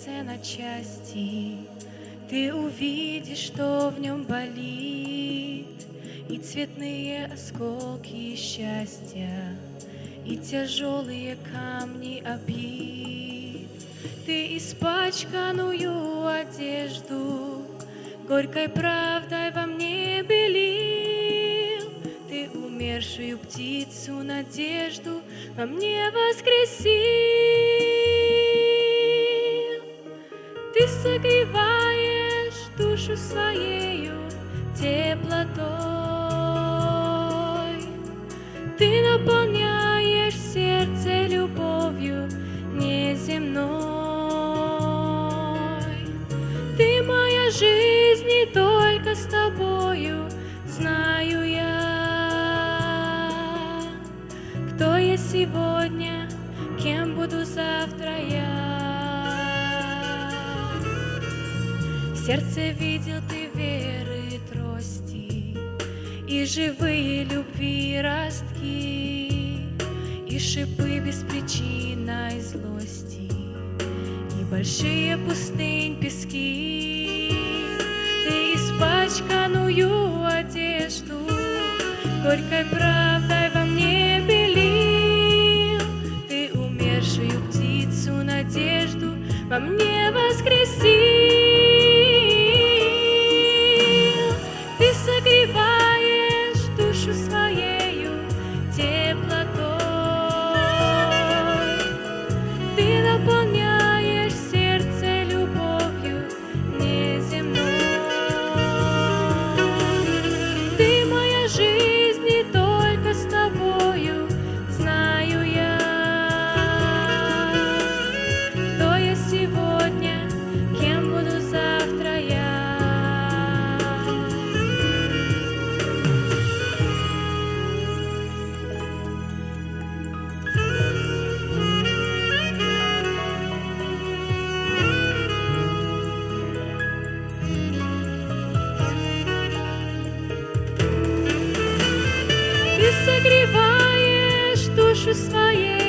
сердце на части, Ты увидишь, что в нем болит, И цветные осколки счастья, И тяжелые камни обид. Ты испачканную одежду Горькой правдой во мне белил, Ты умершую птицу надежду Во мне воскресил. Согреваешь душу своею теплотой, Ты наполняешь сердце любовью неземной. Ты моя жизнь не только с тобою, знаю я, кто я сегодня, кем буду завтра я. Сердце видел ты веры трости И живые любви ростки И шипы беспричинной злости И большие пустынь пески. Ты испачканную одежду Горькой правдой Ты согреваешь душу своею